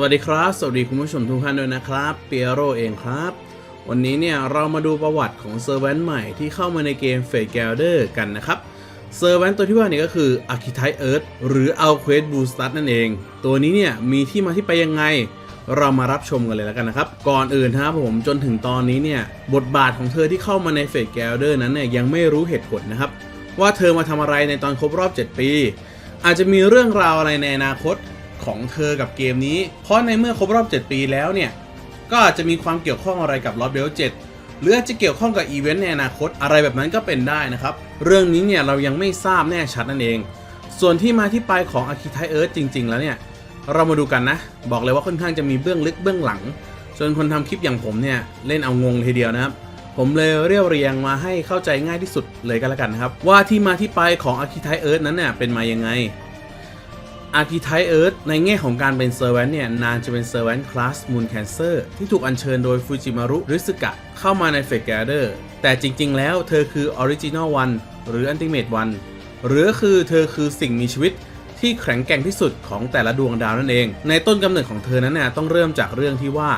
วัสดีครับ สวัสดีคุณผู้ชมทุกท่านด้วยนะครับเปียโรเองครับ วันนี้เนี่ยเรามาดูประวัติของเซอร์แวนใหม่ที่เข้ามาในเกมเฟ e แกลเดอร์กันนะครับเซอร์แวนตัวที่ว่านี่ก็คือ a r c h e t y p e Earth หรือ a l q u e s t Boostat นั่นเอง ตัวนี้เนี่ยมีที่มาที่ไปยังไง เรามารับชมกันเลยแล้วกันนะครับ ก่อนอื่นนะครับผมจนถึงตอนนี้เนี่ยบทบาทของเธอที่เข้ามาในเฟ e แกลเดอร์นั้นเนี่ยยังไม่รู้เหตุผลนะครับ ว่าเธอมาทำอะไรในตอนครบรอบ 7 ปี อาจจะมีเรื่องราวอะไรในอนาคต ของเธอกับเกมนี้ เพราะในเมื่อครบรอบ 7 ปีแล้วเนี่ย ก็อาจจะมีความเกี่ยวข้องอะไรกับ Lost Level 7หรือจะเกี่ยวข้องกับอีเวนต์ในอนาคตอะไรแบบนั้นก็เป็นได้นะครับ เรื่องนี้เนี่ยเรายังไม่ทราบแน่ชัดนั่นเอง ส่วนที่มาที่ไปของ a r c h i t y p e Earth จริง ๆ แล้วเนี่ย เรามาดูกันนะ บอกเลยว่าค่อนข้างจะมีเบื้องลึกเบื้องหลังจนคนทำคลิปอย่างผมเนี่ยเล่นเอางงทีเดียวนะครับ ผมเลยเรียบเรียงมาให้เข้าใจง่ายที่สุดเลยก็แล้วกันนะครับ ว่าที่มาที่ไปของ a r c h i t y p e Earth นั้นเนี่ยเป็นมายังไง อาร์คิไทเอิร์ธในแง่ของการเป็นเซอร์แวนเนี่ยนานจะเป็นเซอร์แวนคลาสมูนแคนเซอร์ที่ถูกอัญเชิญโดยฟูจิมารุริสึกะเข้ามาในเฟกแกเดอร์แต่จริงๆ แล้วเธอคือออริจินอลวันหรืออันติเมตวันหรือคือเธอคือสิ่งมีชีวิตที่แข็งแกร่งที่สุดของแต่ละดวงดาวนั่นเอง ในต้นกำเนิดของเธอนั้นเนี่ยต้องเริ่มจากเรื่องที่ว่า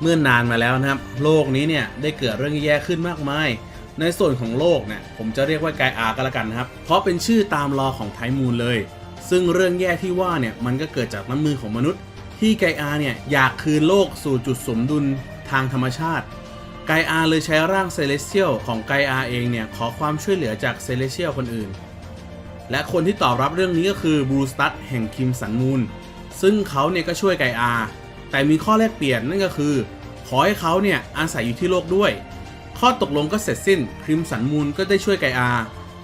เมื่อนานมาแล้วนะครับ โลกนี้เนี่ยได้เกิดเรื่องแย่ขึ้นมากมาย ในส่วนของโลกเนี่ยผมจะเรียกว่าไกอาก็แล้วกันนะครับ เพราะเป็นชื่อตามลอของไทมูนเลย ซึ่งเรื่องแย่ที่ว่าเนี่ยมันก็เกิดจากน้ำมือของมนุษย์ ที่ไกอาเนี่ยอยากคืนโลกสู่จุดสมดุลทางธรรมชาติ ไกอาเลยใช้ร่างเซเลสเทียลของไกอาเองเนี่ยขอความช่วยเหลือจากเซเลสเทียลคนอื่น และคนที่ตอบรับเรื่องนี้ก็คือบรูสตัดแห่งคิมสันมูนซึ่งเขาเนี่ยก็ช่วยไกอาแต่มีข้อแลกเปลี่ยนนั่นก็คือ ขอให้เขาเนี่ยอาศัยอยู่ที่โลกด้วย ข้อตกลงก็เสร็จสิ้นคริมสันมูนก็ได้ช่วยไกอา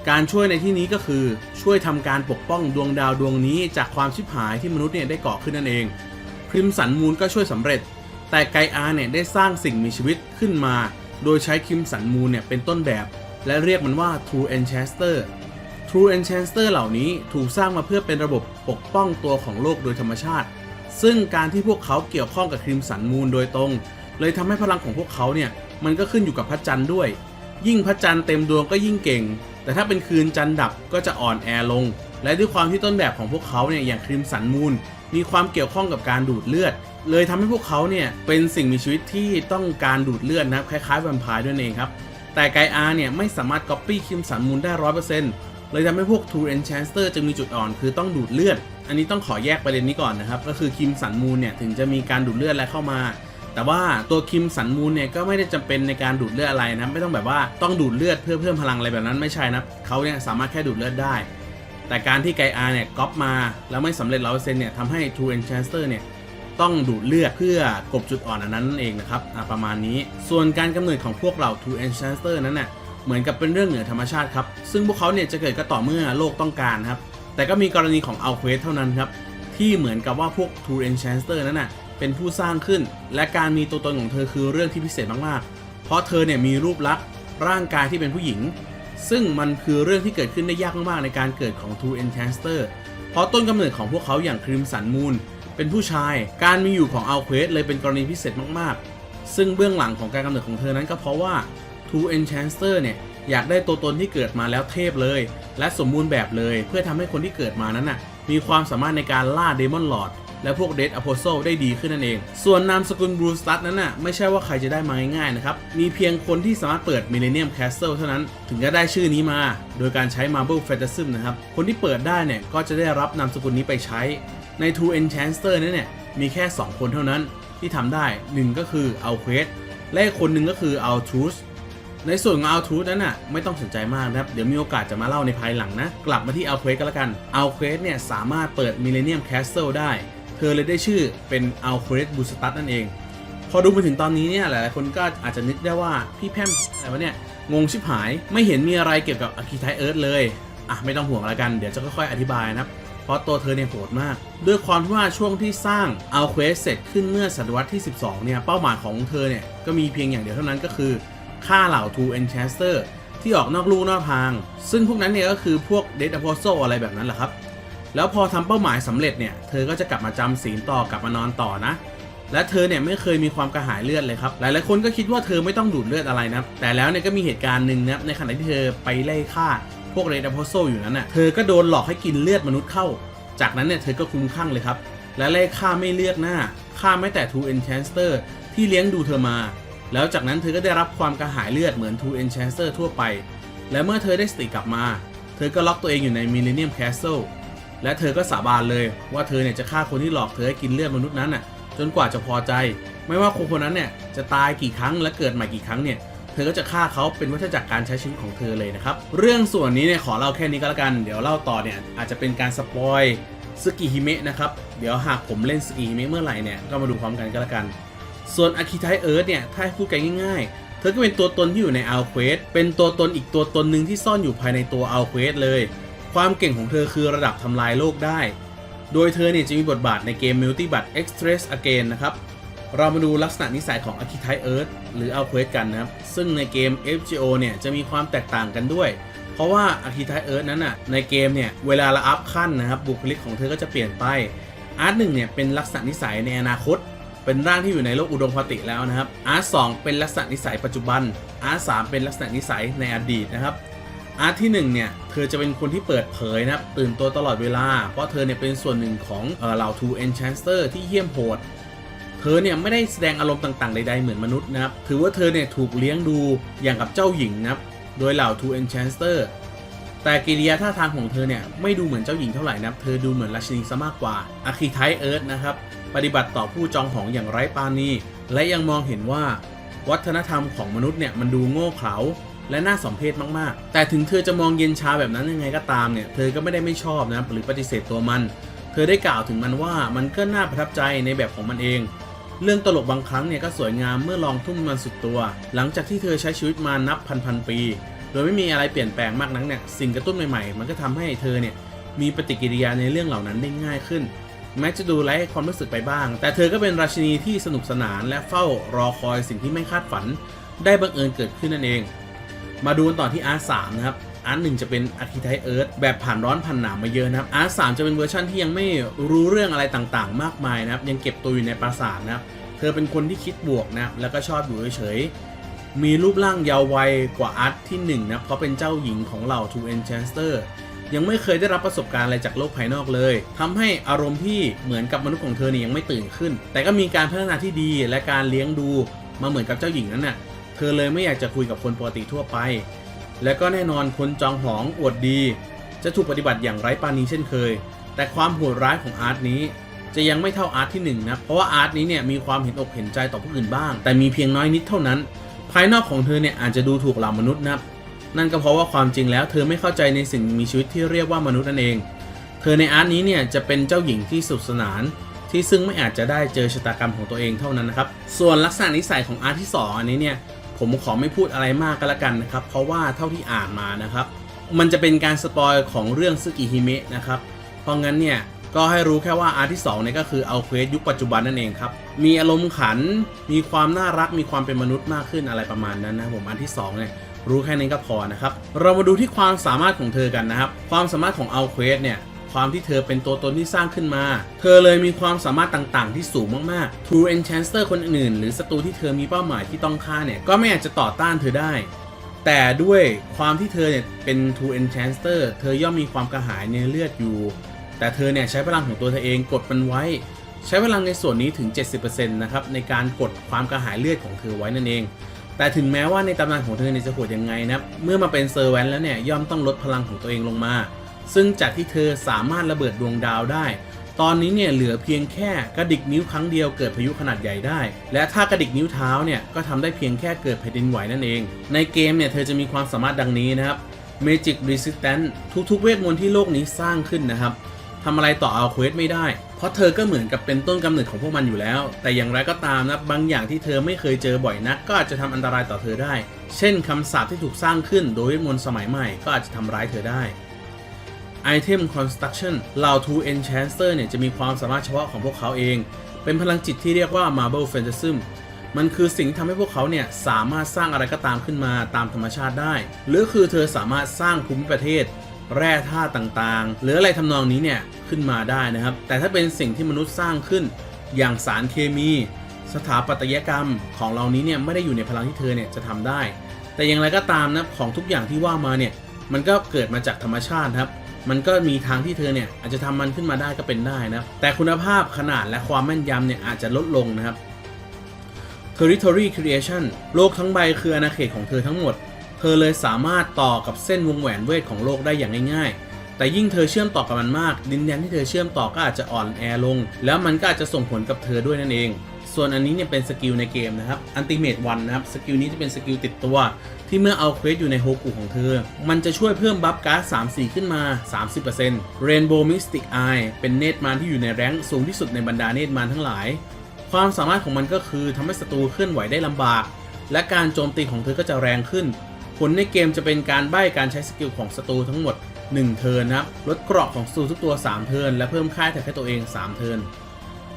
การช่วยในที่นี้ก็คือช่วยทำการปกป้องดวงดาวดวงนี้จากความชิบหายที่มนุษย์เนี่ยได้ก่อขึ้นนั่นเองคริมสันมูนก็ช่วยสำเร็จ แต่ไกอาเนี่ยได้สร้างสิ่งมีชีวิตขึ้นมา โดยใช้คริมสันมูนเนี่ยเป็นต้นแบบ และเรียกมันว่า True Enchanter True Enchanter เหล่านี้ถูกสร้างมาเพื่อเป็นระบบปกป้องตัวของโลกโดยธรรมชาติ ซึ่งการที่พวกเขาเกี่ยวข้องกับคริมสันมูนโดยตรง เลยทำให้พลังของพวกเขาเนี่ยมันก็ขึ้นอยู่กับพระจันทร์ด้วย ยิ่งพระจันทร์เต็มดวงก็ยิ่งเก่ง แต่ถ้าเป็นคืนจันดับก็จะอ่อนแอลง และด้วยความที่ต้นแบบของพวกเขาเนี่ยอย่างคริมสันมูนมีความเกี่ยวข้องกับการดูดเลือด เลยทำให้พวกเขาเนี่ยเป็นสิ่งมีชีวิตที่ต้องการดูดเลือดนะครับคล้ายๆแวมไพร์ด้วยเองครับ แต่ไกอาเนี่ยไม่สามารถก๊อปปี้คริมสันมูนได้ร้อยเปอร์เซ็นต์เลยทำให้พวก True Enchanter จึงมีจุดอ่อนคือต้องดูดเลือด อันนี้ต้องขอแยกประเด็นนี้ก่อนนะครับ ก็คือคิมสันมูนเนี่ยถึงจะมีการดูดเลือดอะเข้ามา แต่ว่าตัวคิมสันมูนเนี่ยก็ไม่ได้จำเป็นในการดูดเลือดอะไรนะไม่ต้องแบบว่าต้องดูดเลือดเพื่อเพิ่มพลังอะไรแบบนั้นไม่ใช่นะเขาเนี่ยสามารถแค่ดูดเลือดได้ แต่การที่ไกอาเนี่ยก๊อปมาแล้วไม่สำเร็จร้อยเซนเนี่ยทำให้ True Enchanter เนี่ยต้องดูดเลือดเพื่อกบจุดอ่อนอันนั้นเองนะครับประมาณนี้ส่วนการกำเนิดของพวกเรา True Enchanter นั้นน่ะเหมือนกับเป็นเรื่องเหนือธรรมชาติครับ ซึ่งพวกเขาเนี่ยจะเกิดก็ต่อเมื่อโลกต้องการครับ แต่ก็มีกรณีของอัลเควสเท่านั้นครับ ที่เหมือนกับว่าพวก True Enchanter นั้นน่ะ เป็นผู้สร้างขึ้น และการมีตัวตนของเธอคือเรื่องที่พิเศษมากๆ เพราะเธอเนี่ยมีรูปลักษณ์ร่างกายที่เป็นผู้หญิง ซึ่งมันคือเรื่องที่เกิดขึ้นได้ยากมากๆในการเกิดของ True Enchanter เพราะต้นกำเนิดของพวกเขาอย่างคริมสันมูนเป็นผู้ชาย การมีอยู่ของอัลเควสเลยเป็นกรณีพิเศษมากๆ ซึ่งเบื้องหลังของการกำเนิดของเธอนั้นก็เพราะว่า True Enchanter เนี่ยอยากได้ตัวตนที่เกิดมาแล้วเทพเลย และสมบูรณ์แบบเลย เพื่อทำให้คนที่เกิดมานั้นน่ะมีความสามารถในการล่าเดมอนลอร์ด และพวกเด d อ p โ s ได้ดีขึ้นนั่นเอง ส่วนนามสกุลบรูสตัดนั้นน่ะไม่ใช่ว่าใครจะได้มาง่ายๆนะครับ มีเพียงคนที่สามารถเปิดมิเลเนียมแคสเซิลเท่านั้น ถึงจะได้ชื่อนี้มา โดยการใช้ Marble f a n t a s m นะครับ คนที่เปิดได้เนี่ยก็จะได้รับนามสกุลนี้ไปใช้ ใน True Enchanter นั้นเนี่ยมีแค่ 2 คนเท่านั้น ที่ทำได้หนึ่งก็คือ a l q u e s t และคนหนึ่งก็คือ a l t r u s ในส่วนของ a l t r u s นั้นน่ะไม่ต้องสนใจมากนะครับ เดี๋ยวมีโอกาสจะมาเล่าในภายหลังนะ กลับมาที่ a l q u e s t ก็แล้วกัน a l q u e s t เนี่ยสามารถเปิด Millennium Castle ได้ อเลยได้ชื่อเป็น a l q u e s t b o o s t a d นั่นเอง พอดูมาถึงตอนนี้เนี่ยหลายๆคนก็อาจจะนึกได้ว่าพี่แพมอะไรวะเนี่ยงงชิบหายไม่เห็นมีอะไรเกี่ยวกับอาคิไทเอิร์ธเลยอะไม่ต้องห่วงแล้วกันเดี๋ยวจะค่อยๆอธิบายนะครับเพราะตัวเธอเนี่ยโหดมาก ด้วยความที่ว่าช่วงที่สร้างเอาเควสเสร็จขึ้นเมื่อศตวรรษที่ 12 เนี่ย เป้าหมายของเธอเนี่ย ก็มีเพียงอย่างเดียวเท่านั้นก็คือฆ่าเหล่า True Enchanter ที่ออกนอกลู่นอกทาง ซึ่งพวกนั้นเนี่ยก็คือพวก Dead Apostle อะไรแบบนั้นแหละครับ แล้วพอทำเป้าหมายสำเร็จเนี่ย เธอก็จะกลับมาจำศีลต่อกลับมานอนต่อนะ และเธอเนี่ยไม่เคยมีความกระหายเลือดเลยครับ หลายๆคนก็คิดว่าเธอไม่ต้องดูดเลือดอะไรนะ แต่แล้วเนี่ยก็มีเหตุการณ์หนึ่งนะในขณะที่เธอไปไล่ฆ่าพวกเรด a พ o โซอยู่นั้นน่ะ เธอก็โดนหลอกให้กินเลือดมนุษย์เข้า จากนั้นเนี่ยเธอก็คุ้มคลั่งเลยครับ และไล่ฆ่าไม่เลือกหน้า ฆ่าแม้แต่ True Enchanter ที่เลี้ยงดูเธอมา แล้วจากนั้นเธอก็ได้รับความกระหายเลือดเหมือน True Enchanter ทั่วไป และเมื่อเธอได้สติกลับมา เธอก็ล็อกตัวเองอยู่ใน Millennium Castle แล และเธอก็สาบานเลยว่าเธอเนี่ยจะฆ่าคนที่หลอกเธอให้กินเลือดมนุษย์นั้นน่ะจนกว่าจะพอใจ ไม่ว่าคนคนนั้นเนี่ยจะตายกี่ครั้งและเกิดใหม่กี่ครั้งเนี่ยเธอก็จะฆ่าเขาเป็นวัฏจักรการใช้ชีวิตของเธอเลยนะครับเรื่องส่วนนี้เนี่ยขอเล่าแค่นี้ก็แล้วกันเดี๋ยวเล่าต่อเนี่ยอาจจะเป็นการสปอยสกิฮิเมะนะครับเดี๋ยวหากผมเล่นสกิฮิเมะเมื่อไหร่เนี่ยก็มาดูพร้อมกันก็แล้วกัน ส่วนอาคิไทเอิร์ธเนี่ยถ้าพูดกันง่ายๆ เธอก็เป็นตัวตนที่อยู่ในอัลเควสเป็นตัวตนอีกตัวตนหนึ่งที่ซ่อนอยู่ภายในตัวอัลเควสเลย ความเก่งของเธอคือระดับทำลายโลกได้ โดยเธอเนี่ยจะมีบทบาทในเกม Multi b u t Express Again นะครับ เรามาดูลักษณะนิสัยของอาคิไทเอิร์ธหรืออัลเควสกันนะครับ ซึ่งในเกม FGO เนี่ยจะมีความแตกต่างกันด้วย เพราะว่าอาคิไทเอิร์ธนั้นน่ะในเกมเนี่ยเวลาเราอัพขั้นนะครับบุคลิกของเธอก็จะเปลี่ยนไปอาร์ตหนึ่งเนี่ยเป็นลักษณะนิสัยในอนาคต เป็นร่างที่อยู่ในโลกอุดมคติแล้วนะครับอาร์ตสองเป็นลักษณะนิสัยปัจจุบันอาร์ตสามเป็นลักษณะนิสัยในอดีตนะครับ อาร์ตที่หนึ่งเนี่ยเธอจะเป็นคนที่เปิดเผยนะครับตื่นตัวตลอดเวลา เพราะเธอเนี่ยเป็นส่วนหนึ่งของเหล่า Two Enchanter ที่เยี่ยมโหด เธอเนี่ยไม่ได้แสดงอารมณ์ต่างๆ ใดๆ เหมือนมนุษย์นะครับ ถือว่าเธอเนี่ยถูกเลี้ยงดูอย่างกับเจ้าหญิงนะครับ โดยเหล่า Two Enchanter แต่กิริยาท่าทางของเธอเนี่ยไม่ดูเหมือนเจ้าหญิงเท่าไหร่นะเธอดูเหมือนราชินีซะมากกว่าอาคีไทเอิร์ธนะครับ ปฏิบัติต่อผู้จองหองอย่างไร้ปาณี และยังมองเห็นว่า วัฒนธรรมของมนุษย์เนี่ยมันดูโง่เขลา และน่าสมเพชมากๆ แต่ถึงเธอจะมองเย็นชาแบบนั้นยังไงก็ตามเนี่ย เธอก็ไม่ได้ไม่ชอบนะหรือปฏิเสธตัวมัน เธอได้กล่าวถึงมันว่ามันก็น่าประทับใจในแบบของมันเอง เรื่องตลกบางครั้งเนี่ยก็สวยงามเมื่อลองทุ่มมันสุดตัว หลังจากที่เธอใช้ชีวิตมานับพันพันปี โดยไม่มีอะไรเปลี่ยนแปลงมากนักเนี่ย สิ่งกระตุ้นใหม่ๆ มันก็ทำให้เธอเนี่ยมีปฏิกิริยาในเรื่องเหล่านั้นได้ง่ายขึ้น แม้จะดูไร้ความรู้สึกไปบ้าง แต่เธอก็เป็นราชินีที่สนุกสนานและเฝ้ารอคอยสิ่งที่ไม่คาดฝัน ได้บังเอิญเกิดขึ้นนั่นเอง มาดูกันต่อที่ R3 นะครับ R1 จะเป็นอาร์คิไทเอิร์ธแบบผ่านร้อนผ่านหนาวมาเยอะนะครับ R3 จะเป็นเวอร์ชันที่ยังไม่รู้เรื่องอะไรต่างๆ มากมายนะครับ ยังเก็บตัวอยู่ในปราสาทนะครับ เธอเป็นคนที่คิดบวกนะครับ แล้วก็ชอบอยู่เฉยๆ มีรูปร่างยาววัยกว่าอาร์ตที่1นะครับเพราะเป็นเจ้าหญิงของเหล่า Two Enchanter ยังไม่เคยได้รับประสบการณ์อะไรจากโลกภายนอกเลยทำให้อารมณ์ที่เหมือนกับมนุษย์ของเธอเนี่ยยังไม่ตื่นขึ้น แต่ก็มีการพัฒนาที่ดีและการเลี้ยงดูมาเหมือนกับเจ้าหญิงนั้นน่ะ เธอเลยไม่อยากจะคุยกับคนปกติทั่วไป และก็แน่นอนคนจองหองอวดดี จะถูกปฏิบัติอย่างไร้ปาณีเช่นเคย แต่ความโหดร้ายของอาร์ตนี้ จะยังไม่เท่าอาร์ตที่หนึ่งนะเพราะว่าอาร์ตนี้เนี่ยมีความเห็นอกเห็นใจต่อผู้อื่นบ้าง แต่มีเพียงน้อยนิดเท่านั้น ภายนอกของเธอเนี่ยอาจจะดูถูกเหล่ามนุษย์นะนั่นก็เพราะว่าความจริงแล้ว เธอไม่เข้าใจในสิ่งมีชีวิตที่เรียกว่ามนุษย์นั่นเอง เธอในอาร์ตนี้เนี่ยจะเป็นเจ้าหญิงที่สุขสนานที่ซึ่งไม่อาจจะได้เจอชะตากรรมของตัวเองเท่านั้นนะครับ ส่วนลักษณะนิสัยของอาร์ตที่สออันนี้เนี่ย ผมขอไม่พูดอะไรมากก็แล้วกันนะครับ เพราะว่าเท่าที่อ่านมานะครับ มันจะเป็นการสปอยของเรื่องซึกิฮิเมะนะครับ เพราะงั้นเนี่ยก็ให้รู้แค่ว่าอาร์ที่2เนี่ยก็คือเอาเควสยุคปัจจุบันนั่นเองครับ มีอารมณ์ขัน มีความน่ารัก มีความเป็นมนุษย์มากขึ้นอะไรประมาณนั้นนะผมอาร์ที่2เนี่ยรู้แค่นี้ก็พอนะครับ เรามาดูที่ความสามารถของเธอกันนะครับ ความสามารถของเอาเควสเนี่ย ความที่เธอเป็นตัวตนที่สร้างขึ้นมา เธอเลยมีความสามารถต่างๆ ที่สูงมากๆ True Enchanter คนอื่นๆหรือศัตรูที่เธอมีเป้าหมายที่ต้องฆ่าเนี่ย ก็ไม่อาจจะต่อต้านเธอได้ แต่ด้วยความที่เธอเนี่ยเป็น True Enchanter เธอย่อมมีความกระหายในเลือดอยู่ แต่เธอเนี่ยใช้พลังของตัวเธอเองกดมันไว้ ใช้พลังในส่วนนี้ถึง 70%นะครับในการกดความกระหายเลือดของเธอไว้นั่นเองแต่ถึงแม้ว่าในตำนานของเธอเนี่ยจะโหดยังไงนะครับเมื่อมาเป็นเซอร์แวนแล้วเนี่ยย่อมต้องลดพลังของตัวเองลงมา ซึ่งจากที่เธอสามารถระเบิดดวงดาวได้ ตอนนี้เนี่ยเหลือเพียงแค่กระดิกนิ้วครั้งเดียวเกิดพายุขนาดใหญ่ได้ และถ้ากระดิกนิ้วเท้าเนี่ยก็ทำได้เพียงแค่เกิดแผ่นดินไหวนั่นเอง ในเกมเนี่ยเธอจะมีความสามารถดังนี้นะครับ Magic Resistance ทุกๆ เวทมนต์ที่โลกนี้สร้างขึ้นนะครับทำอะไรต่อเอาเควสไม่ได้ เพราะเธอก็เหมือนกับเป็นต้นกำเนิดของพวกมันอยู่แล้ว แต่อย่างไรก็ตามนะบางอย่างที่เธอไม่เคยเจอบ่อยนัก ก็อาจจะทำอันตรายต่อเธอได้ เช่นคำสาปที่ถูกสร้างขึ้นโดยเวทมนต์สมัยใหม่ก็อาจจะทำร้ายเธอได้ Item Construction เหล่า Two Enchanter เนี่ยจะมีความสามารถเฉพาะของพวกเขาเอง เป็นพลังจิตที่เรียกว่า Marble Phantasm มันคือสิ่งที่ทำให้พวกเขาเนี่ยสามารถสร้างอะไรก็ตามขึ้นมาตามธรรมชาติได้ หรือคือเธอสามารถสร้างภูมิประเทศ แร่ธาตุต่างๆ หรืออะไรทำนองนี้เนี่ยขึ้นมาได้นะครับ แต่ถ้าเป็นสิ่งที่มนุษย์สร้างขึ้น อย่างสารเคมี สถาปัตยกรรมของเหล่านี้เนี่ยไม่ได้อยู่ในพลังที่เธอเนี่ยจะทำได้ แต่อย่างไรก็ตามนะของทุกอย่างที่ว่ามาเนี่ยมันก็เกิดมาจากธรรมชาติครับ มันก็มีทางที่เธอเนี่ยอาจจะทำมันขึ้นมาได้ก็เป็นได้นะแต่คุณภาพขนาดและความแม่นยำเนี่ยอาจจะลดลงนะครับ Territory Creation โลกทั้งใบคืออาณาเขตของเธอทั้งหมด เธอเลยสามารถต่อกับเส้นวงแหวนเวทของโลกได้อย่างง่ายๆ แต่ยิ่งเธอเชื่อมต่อกับมันมาก ดินแดนที่เธอเชื่อมต่อก็อาจจะอ่อนแอลง แล้วมันก็อาจจะส่งผลกับเธอด้วยนั่นเอง ส่วนอันนี้เนี่ยเป็นสกิลในเกมนะครับ Ultimate One นะครับสกิลนี้จะเป็นสกิลติดตัว ที่เมื่อเอาเควสอยู่ในโฮกุของเธอ มันจะช่วยเพิ่มบัฟการ์ด3 4ขึ้นมา 30% Rainbow Mystic Eye เป็นเนตรมารที่อยู่ในแรงสูงที่สุดในบรรดาเนตรมารทั้งหลาย ความสามารถของมันก็คือทำให้ศัตรูเคลื่อนไหวได้ลำบาก และการโจมตีของเธอก็จะแรงขึ้น ผลในเกมจะเป็นการใบ้การใช้สกิลของศัตรูทั้งหมด 1 เทิร์นนะครับลดเกราะของศัตรูทุกตัว 3 เทิร์นและเพิ่มค่าแท็กให้ตัวเอง 3 เทิร์น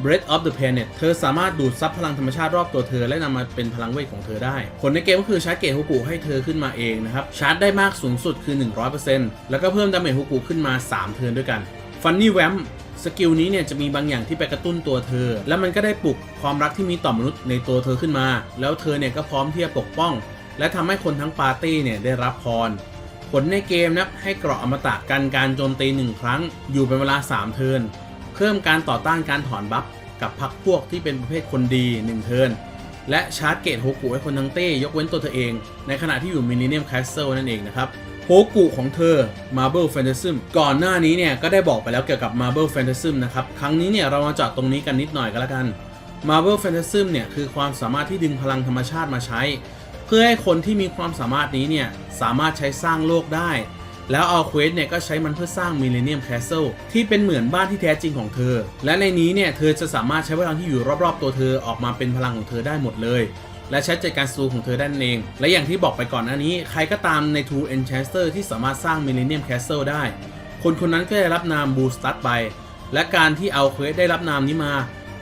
Breath of the Planet เธอสามารถดูดซับพลังธรรมชาติรอบตัวเธอ และนำมาเป็นพลังเวทของเธอได้ ผลในเกมก็คือชาร์จเกตฮุกุให้เธอขึ้นมาเองนะครับ ชาร์จได้มากสูงสุดคือ 100%แล้วก็เพิ่มดาเมจฮุกุขึ้นมา 3 เทิร์นด้วยกัน Funny Vamp สกิลนี้เนี่ยจะมีบางอย่างที่ไปกระตุ้นตัวเธอ และมันก็ได้ปลุกความรักที่มีต่อมนุษย์ในตัวเธอขึ้นมา แล้วเธอเนี่ยก็พร้อมที่จะปกป้อง และทำให้คนทั้งปาร์ตี้เนี่ยได้รับพร ผลในเกมนะให้เกราะอมตะกันการโจมตีหนึ่งครั้ง อยู่เป็นเวลา 3 เทิร์น เพิ่มการต่อต้านการถอนบัฟกับพักพวกที่เป็นประเภทคนดี 1 เทิร์นและชาร์จเกตโฮกุให้คนทั้งเต้ยกเว้นตัวเธอเอง ในขณะที่อยู่มินิเนียมแคสเซิลนั่นเองนะครับโฮกุของเธอ Marble Phantasm ก่อนหน้านี้เนี่ยก็ได้บอกไปแล้วเกี่ยวกับ Marble Phantasm นะครับ ครั้งนี้เนี่ยเรามาจาะตรงนี้กันนิดหน่อยก็แล้วกัน Marble Phantasm เนี่ยคือความสามารถที่ดึงพลังธรรมชาติมาใช้ เพื่อให้คนที่มีความสามารถนี้เนี่ยสามารถใช้สร้างโลกได้ แล้วเอาเควสเนี่ยก็ใช้มันเพื่อสร้างมิเลเนียมแคสเซิลที่เป็นเหมือนบ้านที่แท้จริงของเธอ และในนี้เนี่ยเธอจะสามารถใช้พลังที่อยู่รอบๆ ตัวเธอออกมาเป็นพลังของเธอได้หมดเลยและใช้จัดการสตูของเธอได้นั่นเอง และอย่างที่บอกไปก่อนหน้านี้ ใครก็ตามใน True Enchanter ที่สามารถสร้าง Millennium Castle ได้ คนคนนั้นก็ได้รับนาม Blue Star ไป และการที่เอาเควสได้รับนามนี้มา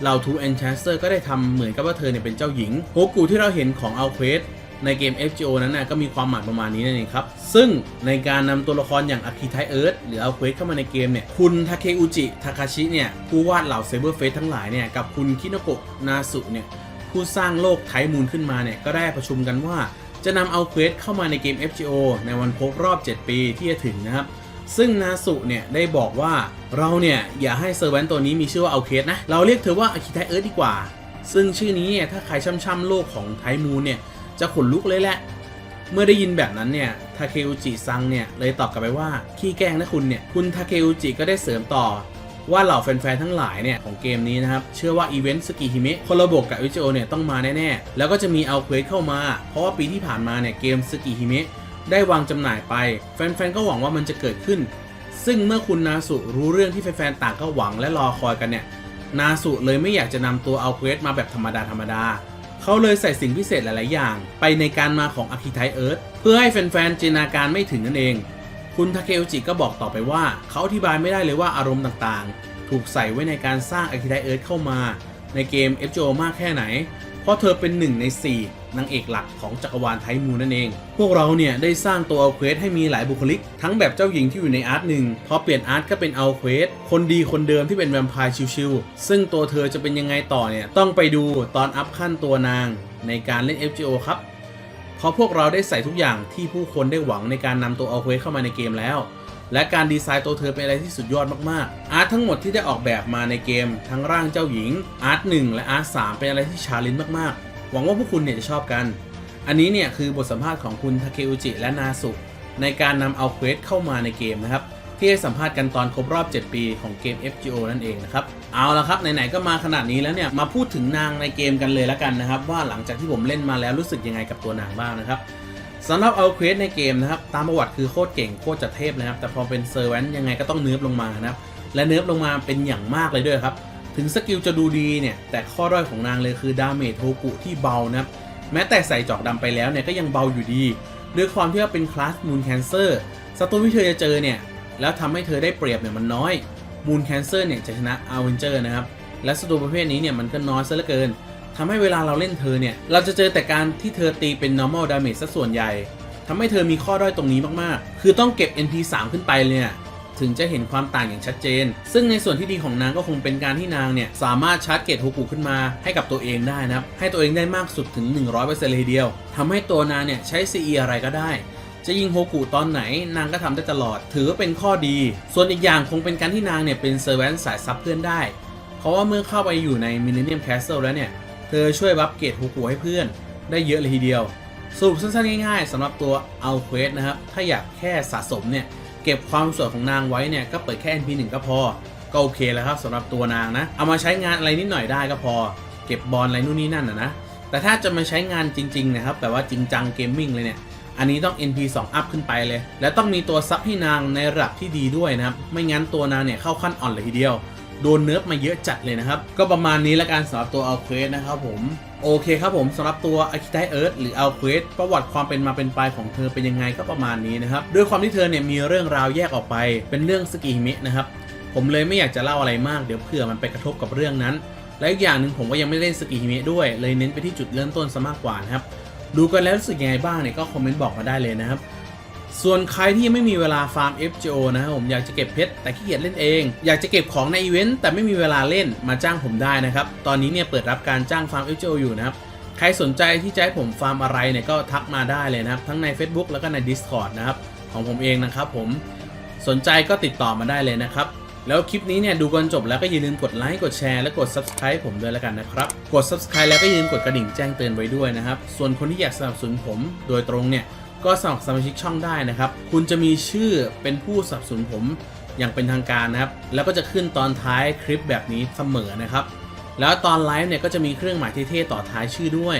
เหล่า True Enchanter ก็ได้ทำเหมือนกับว่าเธอเนี่ยเป็นเจ้าหญิงโฮกูที่เราเห็นของเอาเควส ในเกม FGO นั้นนะก็มีความหมายประมาณนี้นั่นเองครับ ซึ่งในการนำตัวละครอย่างอากิไทเอิร์ธหรือเอาเควสเข้ามาในเกมเนี่ย คุณทาเคอุจิทาคาชิเนี่ยผู้วาดเหล่าเซเบอร์เฟสทั้งหลายเนี่ยกับคุณคิโนโกะนาสุเนี่ยผู้สร้างโลกไทมูนขึ้นมาเนี่ยก็ได้ประชุมกันว่า จะนำเอาเควสเข้ามาในเกม FGO ในวันครบรอบ 7 ปีที่จะถึงนะครับซึ่งนาสุเนี่ยได้บอกว่าเราเนี่ยอย่าให้เซอร์แวนตัวนี้มีชื่อว่าเอาเคสนะ เราเรียกเธอว่าอาคิไทเอิร์ธดีกว่า ซึ่งชื่อนี้เนี่ยถ้าใครช่ำๆโลกของไทมูนเนี่ย จะขนลุกเลยแหละ เมื่อได้ยินแบบนั้นเนี่ย ทาเคอุจิซังเนี่ยเลยตอบกลับไปว่า ขี้แกล้งนะคุณเนี่ย คุณทาเคอุจิก็ได้เสริมต่อ ว่าเหล่าแฟนๆทั้งหลายเนี่ยของเกมนี้นะครับ เชื่อว่าอีเวนต์สกิฮิเมะคนระบบกับวิจโอเนี่ยต้องมาแน่ๆ แล้วก็จะมีเอาเควสเข้ามา เพราะว่าปีที่ผ่านมาเนี่ยเกมสกิฮิเมะได้วางจำหน่ายไป แฟนๆก็หวังว่ามันจะเกิดขึ้น ซึ่งเมื่อคุณนาสุรู้เรื่องที่แฟนๆต่างก็หวังและรอคอยกันเนี่ย นาสุเลยไม่อยากจะนำตัวเอาเควสมาแบบธรรมดาธรรมดา เขาเลยใส่สิ่งพิเศษหลาย ๆ อย่าง ไปในการมาของอาคิไทเอิร์ธเพื่อให้แฟน ๆ จินตนาการไม่ถึงนั่นเอง คุณทาเคอุจิก็บอกต่อไปว่า เขาอธิบายไม่ได้เลยว่าอารมณ์ต่าง ๆ ถูกใส่ไว้ในการสร้างอาคิไทเอิร์ธเข้ามา ในเกม FGO มากแค่ไหน เพราะเธอเป็นหนึ่งใน4 นางเอกหลักของจักรวาลไทมูนั่นเอง พวกเราเนี่ยได้สร้างตัวเอาเควสให้มีหลายบุคลิก ทั้งแบบเจ้าหญิงที่อยู่ในอาร์ตหนึ่งพอเปลี่ยนอาร์ตก็เป็นเอาเควสคนดีคนเดิมที่เป็นแวมไพร์ชิวๆซึ่งตัวเธอจะเป็นยังไงต่อเนี่ยต้องไปดูตอนอัพขั้นตัวนางในการเล่น FGO ครับเพราะพวกเราได้ใส่ทุกอย่างที่ผู้คนได้หวังในการนำตัวเอาเควสเข้ามาในเกมแล้วและการดีไซน์ตัวเธอเป็นอะไรที่สุดยอดมากๆ อาร์ตทั้งหมดที่ได้ออกแบบมาในเกม ทั้งร่างเจ้าหญิง อาร์ต1และอาร์ต3เป็นอะไรที่ชาเลนจ์มากๆ หวังว่าพวกคุณเนี่ยจะชอบกัน อันนี้เนี่ยคือบทสัมภาษณ์ของคุณทาเคอุจิและนาสุในการนำเอาเควสเข้ามาในเกมนะครับ ที่ให้สัมภาษณ์กันตอนครบรอบ 7 ปีของเกม FGO นั่นเองนะครับ เอาละครับ ไหน ๆ ก็มาขนาดนี้แล้วเนี่ย มาพูดถึงนางในเกมกันเลยแล้วกันนะครับ ว่าหลังจากที่ผมเล่นมาแล้วรู้สึกยังไงกับตัวนางบ้างนะครับสำหรับเอาเควสในเกมนะครับ ตามประวัติคือโคตรเก่งโคตรจะเทพนะครับ แต่พอเป็นเซอร์แวนยังไงก็ต้องเนิร์ฟลงมานะครับ และเนิร์ฟลงมาเป็นอย่างมากเลยด้วยครับ ถึงสกิลจะดูดีเนี่ย แต่ข้อด้อยของนางเลยคือดาเมจโทกุที่เบานะแม้แต่ใส่จอกดำไปแล้วเนี่ยก็ยังเบาอยู่ดี ด้วยความที่ว่าเป็นคลาสมูนแคนเซอร์ศัตรูที่เธอจะเจอเนี่ย แล้วทำให้เธอได้เปรียบเนี่ยมันน้อยมูนแคนเซอร์เนี่ยจะชนะอาเวนเจอร์นะครับ และศัตรูประเภทนี้เนี่ยมันก็น้อยซะเหลือเกินทำให้เวลาเราเล่นเธอเนี่ย เราจะเจอแต่การที่เธอตีเป็น normal damage ซะส่วนใหญ่ทำให้เธอมีข้อด้อยตรงนี้มากๆ คือต้องเก็บ NP 3 ขึ้นไปเลยเนี่ย ถึงจะเห็นความต่างอย่างชัดเจน ซึ่งในส่วนที่ดีของนางก็คงเป็นการที่นางเนี่ยสามารถชาร์จเกตโฮกุขึ้นมาให้กับตัวเองได้นะครับ ให้ตัวเองได้มากสุดถึง 100%เลยทีเดียวทำให้ตัวนางเนี่ยใช้ CE อะไรก็ได้ จะยิงโฮกุตอนไหนนางก็ทำได้ตลอด ถือว่าเป็นข้อดี ส่วนอีกอย่างคงเป็นการที่นางเนี่ยเป็นเซอร์แวนสายซับเพื่อนได้ เพราะว่าเมื่อเข้าไปอยู่ในมิเลเนียมแคสเซิลแล้วเนี่ยเธอช่วยบัฟเกตโฮกุให้เพื่อน ได้เยอะเลยทีเดียวสรุปสั้นๆง่ายๆสำหรับตัวเอาเควสนะครับ ถ้าอยากแค่สะสมเนี่ย เก็บความสวยของนางไว้เนี่ยก็เปิดแค่ NP1 ก็พอ ก็โอเคแล้วครับสำหรับตัวนางนะ เอามาใช้งานอะไรนิดหน่อยได้ก็พอ เก็บบอลอะไรนู่นนี่นั่นนะนะ แต่ถ้าจะมาใช้งานจริงๆนะครับแบบว่าจริงจังเกมมิ่งเลยเนี่ยอันนี้ต้อง NP 2 up ขึ้นไปเลย แล้วต้องมีตัวซับให้นางในระดับที่ดีด้วยนะครับ ไม่งั้นตัวนางเนี่ยเข้าขั้นอ่อนเลยทีเดียว โดนเนิร์ฟมาเยอะจัดเลยนะครับ ก็ประมาณนี้ละกันสำหรับตัว a l q u e s t นะครับผม โอเคครับผมสำหรับตัว a k i t a i Earth หรือ a l q u e s t ประวัติความเป็นมาเป็นไปของเธอเป็นยังไงก็ประมาณนี้นะครับ ด้วยความที่เธอเนี่ยมีเรื่องราวแยกออกไปเป็นเรื่องสกิฮิเมะนะครับ ผมเลยไม่อยากจะเล่าอะไรมากเดี๋ยวเผื่อมันไปกระทบกับเรื่องนั้น และอีกอย่างหนึ่งผมก็ยังไม่เล่นสกิฮิเมะด้วย เลยเน้นไปที่จุดเริ่มต้นซะมากกว่านะครับดูกันแล้วรู้สึกยังไงบ้างเนี่ยก็คอมเมนต์บอกมาได้เลยนะครับ ส่วนใครที่ไม่มีเวลาฟาร์ม FGO นะครับผมอยากจะเก็บเพชรแต่ขี้เกียจเล่นเอง อยากจะเก็บของในอีเวนต์แต่ไม่มีเวลาเล่นมาจ้างผมได้นะครับ ตอนนี้เนี่ยเปิดรับการจ้างฟาร์ม FGO อยู่นะครับใครสนใจที่จะให้ผมฟาร์มอะไรเนี่ยก็ทักมาได้เลยนะครับ ทั้งใน Facebook แล้วก็ใน Discord นะครับของผมเองนะครับผมสนใจก็ติดต่อมาได้เลยนะครับ แล้วคลิปนี้เนี่ยดูกันจบแล้วก็อย่าลืมกดไลค์กดแชร์และกด Subscribe ผมด้วยแล้วกันนะครับ กด Subscribe แล้วก็อย่าลืมกดกระดิ่งแจ้งเตือนไว้ด้วยนะครับ ส่วนคนที่อยากสนับสนุนผมโดยตรงเนี่ย ก็สมัครสมาชิกช่องได้นะครับ คุณจะมีชื่อเป็นผู้สนับสนุนผมอย่างเป็นทางการนะครับ แล้วก็จะขึ้นตอนท้ายคลิปแบบนี้เสมอนะครับ แล้วตอนไลฟ์เนี่ยก็จะมีเครื่องหมายเท่ๆต่อท้ายชื่อด้วย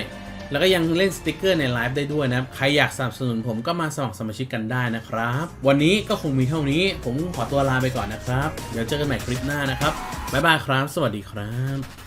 แล้วก็ยังเล่นสติกเกอร์ในไลฟ์ได้ด้วยนะครับ ใครอยากสนับสนุนผมก็มาสมัครสมาชิกกันได้นะครับ วันนี้ก็คงมีเท่านี้ ผมขอตัวลาไปก่อนนะครับ เดี๋ยวเจอกันใหม่คลิปหน้านะครับ บ๊ายบายครับ สวัสดีครับ